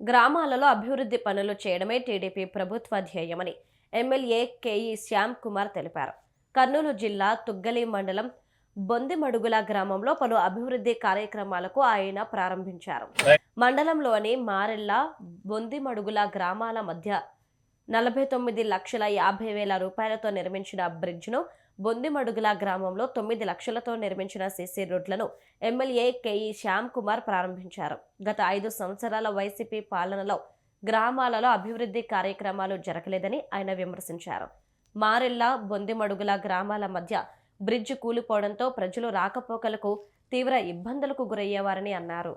గ్రామాలలో అభివృద్ధి పనులు చేయడమే టీడీపీ ప్రభుత్వ ధ్యేయమని ఎమ్మెల్యే కేఈ శ్యామ్ కుమార్ తెలిపారు. కర్నూలు జిల్లా తుగ్గలి మండలం బొందిమడుగుల గ్రామంలో పలు అభివృద్ధి కార్యక్రమాలకు ఆయన ప్రారంభించారు. మండలంలోని మారెల్ల బొందిమడుగుల గ్రామాల మధ్య నలభై తొమ్మిది లక్షల యాభై వేల రూపాయలతో నిర్మించిన బ్రిడ్జ్ను బొందిమడుగుల గ్రామంలో తొమ్మిది లక్షలతో నిర్మించిన సీసీ రోడ్లను ఎమ్మెల్యే కేఈ శ్యామ్ కుమార్ ప్రారంభించారు. గత ఐదు సంవత్సరాల వైసీపీ పాలనలో గ్రామాలలో అభివృద్ధి కార్యక్రమాలు జరగలేదని ఆయన విమర్శించారు. మారెల్లా బొందిమడుగుల గ్రామాల మధ్య బ్రిడ్జ్ కూలిపోవడంతో ప్రజలు రాకపోకలకు తీవ్ర ఇబ్బందులకు గురయ్యేవారని అన్నారు.